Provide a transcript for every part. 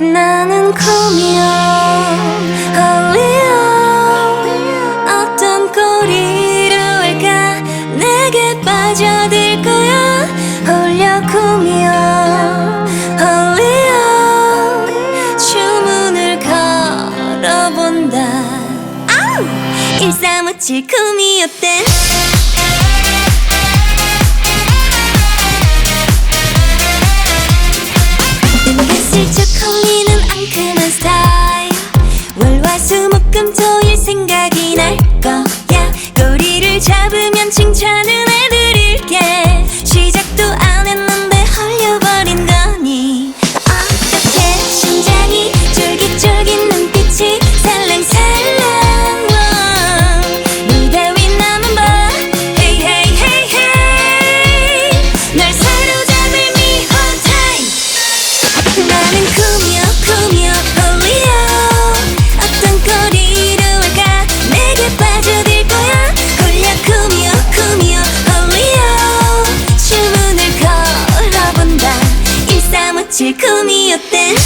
나는 꿈이야 홀리야 어떤 꼬리로 할까? 내게 빠져들 거야. 홀려 꿈이야 홀리야 주문을 걸어본다. 일사무칠 꿈이었댄 월화수목금 토일 생각이 날 거야. 꼬리를 잡으면 칭찬은 일사무칠 꿈이었댄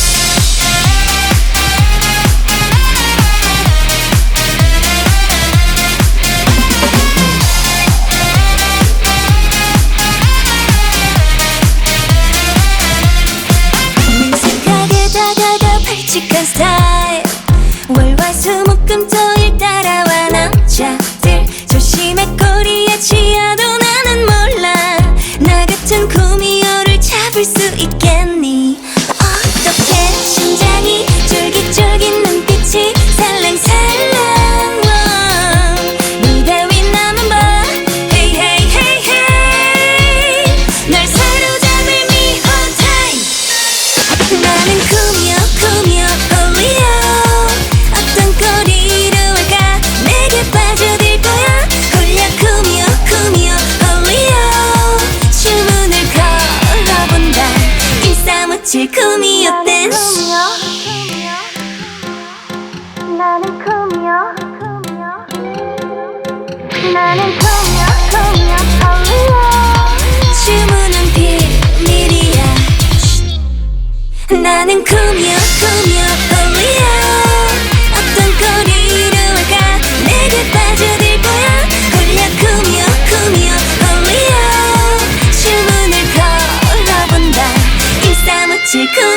능숙하게 다가가 발칙한 스타일. 월화수목금 토일 따라와 남자들. 조심해 꼬리에 치여도 나는 몰라. 나 같은 구미호를 잡을 수 있겠 사무칠 꿈이었댄 나는 꿈이야 나는 꿈이야 꿈이야 나는 꿈이야 꿈이야 홀리야 어떤 거리로 할까 내게 빠져들 거야. 홀려 꿈이야 꿈이야 홀리야 주문을 걸어본다. 일사무칠 꿈